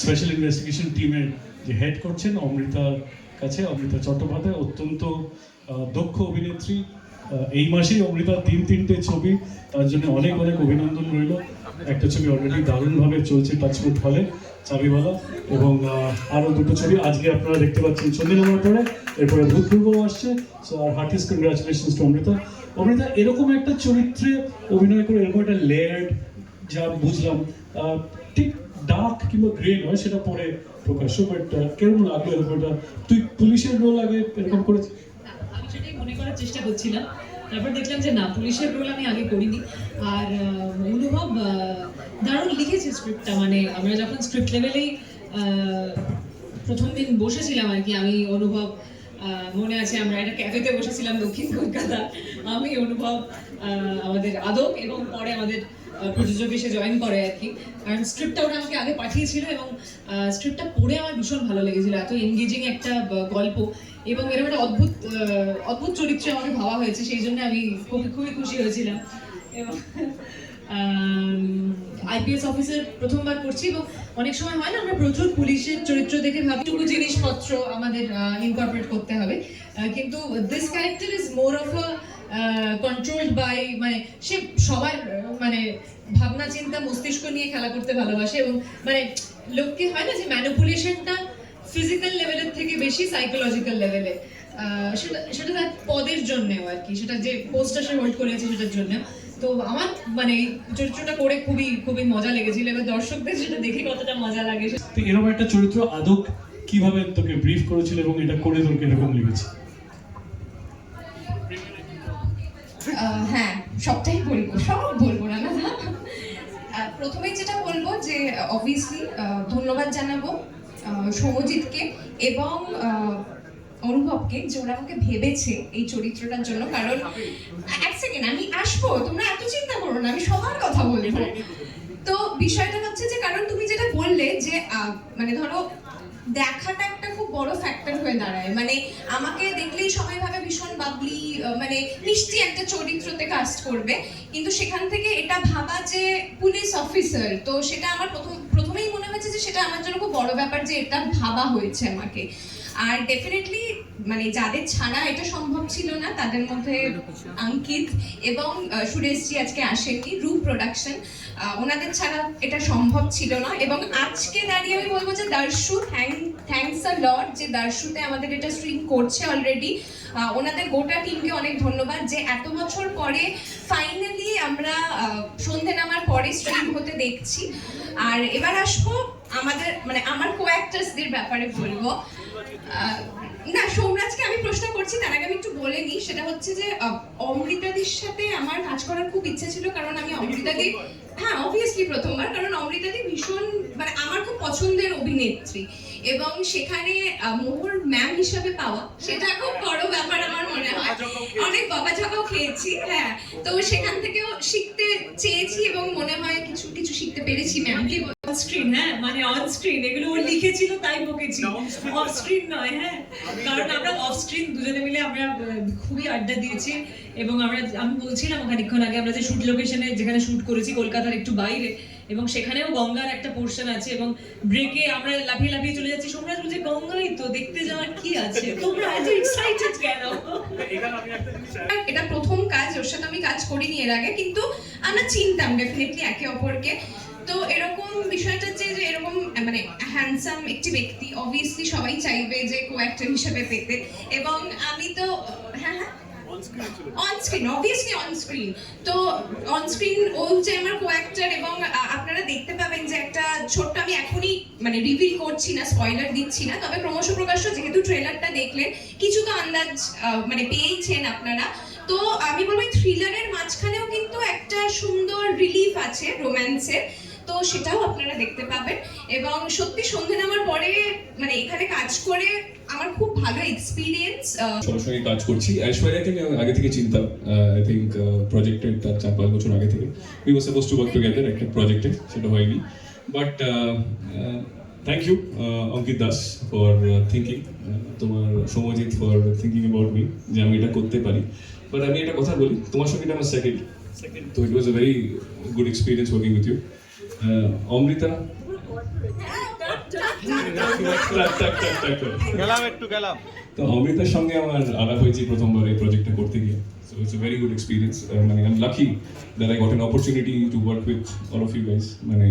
Special investigation টিমের যে head করছেন অমৃতার কাছে, অমৃতা চট্টোপাধ্যায়, অত্যন্ত দক্ষ অভিনেত্রী। এই মাসেই অমৃতার তিন তিনটে ছবি, তার জন্য অনেক অনেক অভিনন্দন রইল। একটা ছবি অলরেডি দারুণভাবে চলছে টাচমুট হলে চাবিওয়ালা। এবং আরও দুটো ছবি আজকে আপনারা দেখতে পাচ্ছেন নামার পরে। এরপরে ভূতপূর্ব আসছে। So our heartiest congratulation to Amrita. Amrita, এরকম একটা চরিত্রে অভিনয় করে, এরকম একটা লেয়ার্ড যা বুঝলাম ঠিক ডার্ক কিংবা গ্রে নয় সেটা পরে প্রকাশ্য বাট কেমন লাগল এরকম একটা, তুই পুলিশের রোল আগে এরকম করেছিস? আমি সেটাই মনে করার চেষ্টা করছিলাম। তারপর দেখলাম যে না, পুলিশের রোল আমি আগে করিনি। আর অনুভব দারুণ লিখেছে স্ক্রিপ্টটা মানে আমরা যখন স্ক্রিপ্ট লেভেলেই প্রথম দিন বসেছিলাম আর কি, আমি, অনুভব মনে আছে আমরা একটা ক্যাফেতে বসেছিলাম দক্ষিণ কলকাতা আমি, অনুভব আমাদের আদক এবং পরে আমাদের প্রযোজক এসে জয়েন করে আর কি। কারণ স্ক্রিপ্টটা ওরা আমাকে আগে পাঠিয়েছিল এবং স্ক্রিপ্টটা পড়ে আমার ভীষণ ভালো লেগেছিল। এত এনগেজিং একটা গল্প। এবং এরকম একটা অদ্ভুত অদ্ভুত চরিত্রে আমাকে ভাবা হয়েছে, সেই জন্য আমি খুবই খুবই খুশি হয়েছিলাম। এবং আইপিএস অফিসার প্রথমবার করছি এবং অনেক সময় হয় না, আমরা প্রচুর পুলিশের চরিত্র দেখে ভাবি টুকু জিনিসপত্র আমাদের ইনকর্পোরেট করতে হবে। কিন্তু this character is more of a controlled by মানে সে সবার মানে ভাবনা, চিন্তা, মস্তিষ্ক নিয়ে খেলা করতে ভালোবাসে এবং মানে লোককে হয় না যে ম্যানিপুলেশনটা ফিজিক্যাল লেভেলের থেকে বেশি সাইকোলজিক্যাল লেভেলে সেটা সেটা তার পদের জন্যেও আর কি। সেটা যে পোস্টটা সে হোল্ড করেছে সেটার জন্য তো আমার মানে চরিত্রটা করে খুবই খুবই মজা লেগেছিল। এবার দর্শকদের সেটা দেখে কতটা মজা লাগে এরকম একটা চরিত্র আদক কীভাবে তোকে ব্রিফ করেছিল এবং এটা করে তোকে এরকম লেগেছে? হ্যাঁ সবটাই বলব, সব বলব না প্রথমেই যেটা বলব যে অবভিয়াসলি ধন্যবাদ জানাব সৌমজিৎকে এবং অনুভবকে যে ওরা আমাকে ভেবেছে এই চরিত্রটার জন্য। কারণ, এক সেকেন্ড আমি আসব, তোমরা এত চিন্তা করো না, আমি সবার কথা বলব। তো বিষয়টা হচ্ছে যে, কারণ তুমি যেটা বললে যে মানে ধরো, দেখাটা খুব বড় ফ্যাক্টর হয়ে দাঁড়ায়। মানে আমাকে দেখলেই সবাই ভাবে ভীষণ বাবলি মানে মিষ্টি একটা চরিত্রতে কাস্ট করবে। কিন্তু সেখান থেকে এটা ভাবা যে পুলিশ অফিসার তো সেটা আমার প্রথম, প্রথমেই মনে হয়েছে যে সেটা আমার জন্য খুব বড় ব্যাপার যে এটা ভাবা হয়েছে আমাকে। আর ডেফিনেটলি মানে যাদের ছাড়া এটা সম্ভব ছিল না তাদের মধ্যে অঙ্কিত এবং সুরেশজি আজকে আসেননি রু প্রোডাকশন ওনাদের ছাড়া এটা সম্ভব ছিল না এবং আজকে দাঁড়িয়ে আমি বলব যে দার্শু দর্শু থ্যাংকস আ লট যে দর্শুতে আমাদের এটা স্ট্রিম করছে অলরেডি ওনাদের গোটা টিমকে অনেক ধন্যবাদ যে এত বছর পরে ফাইনালি আমরা সন্ধে নামার পরে স্ট্রিম হতে দেখছি। আর এবার আসব আমাদের মানে আমার কো অ্যাক্টার্সদের ব্যাপারে বলব। না সৌমরাজকে আমি প্রশ্ন করছি তার আগে আমি একটু বলে নিই সেটা হচ্ছে যে অমৃতাদির সাথে আমার কাজ করার খুব ইচ্ছে ছিল কারণ আমি অমৃতাদি হ্যাঁ অবভিয়াসলি প্রথমবার কারণ অমৃতাদি ভীষণ মানে আমার খুব পছন্দের অভিনেত্রী। এবং সেখানে মোহর ম্যাম হিসাবে পাওয়া সেটা খুব বড় ব্যাপার আমার মনে হয়। অনেক বকা ঝকাও খেয়েছি হ্যাঁ। তো সেখান থেকেও শিখতে চেয়েছি এবং মনে হয় কিছু কিছু শিখতে পেরেছি ম্যামকে স্ক্রিন হ্যাঁ? মানে অন স্ক্রিন এগুলো ও লিখেছিল তাই বকেছি। অফ স্ক্রিন নয় হ্যাঁ? কারণ আমরা অফ স্ক্রিন দুজনে মিলে আমরা খুবই আড্ডা দিয়েছি এবং আমরা আমি বলছিলাম খানিকক্ষণ আগে আমরা যে শুট লোকেশনে যেখানে শুট করেছি কলকাতার একটু বাইরে এবং সেখানেও গঙ্গার একটা পোর্শন আছে এবং ব্রেকে আমরা লাফিয়ে লাফিয়ে চলে যাচ্ছি। সোমরাজ বলছে গঙ্গাই তো দেখতে যাওয়ার কি আছে? তোমরা এত এক্সাইটেড কেন? এটা প্রথম কাজ ওর সাথে আমি কাজ করিনি এর আগে কিন্তু আমরা চিনতাম ডেফিনেটলি একে অপরকে। তো এরকম বিষয়টা যে যে এরকম মানে হ্যান্ডসাম একটি ব্যক্তি অবভিয়াসলি সবাই চাইবে যে কো অ্যাক্টর হিসেবে পেতে। এবং আমি তো হ্যাঁ হ্যাঁ? অন স্ক্রিন অবভিয়াসলি অন তো অন স্ক্রিন ও আমার কো অ্যাক্টর এবং আপনারা দেখতে পাবেন যে একটা ছোট্ট আমি এখনই মানে রিভিল করছি না স্পয়লার দিচ্ছি না তবে ক্রমশ প্রকাশ্য যেহেতু ট্রেলারটা দেখলেন কিছু তো আন্দাজ মানে পেয়েছেন আপনারা। তো আমি বলব থ্রিলারের মাঝখানেও কিন্তু একটা সুন্দর রিলিফ আছে রোম্যান্সের তো সেটাও আপনারা দেখতে পাবেন। এবং সত্যি সন্ধে নামার পরে মানে এখানে কাজ করে আমার খুব ভালো এক্সপিরিয়েন্স সবার সঙ্গে কাজ করছি। ঐশ্বর্যাকে আমি আগে থেকে চিনতাম আই থিঙ্ক প্রজেক্টের তার চার পাঁচ বছর আগে থেকে। We was suppose to work together একটা প্রজেক্টে সেটা হয়নি। But thank you Ankit Das for thinking তোমার Soumojit for thinking about me যে আমি এটা করতে পারি। বাট আমি একটা কথা বলি তোমার সঙ্গে এটা আমার সেকেন্ড তো it was a very good experience working with you Amrita করে। গেলাম একটু গেলাম তো অমৃতার সঙ্গে আমার আলাপ হয়েছে প্রথমবার এই প্রজেক্টটা করতে গিয়ে so it's a very good experience মানে I am lucky that I got an opportunity to work with all of you guys মানে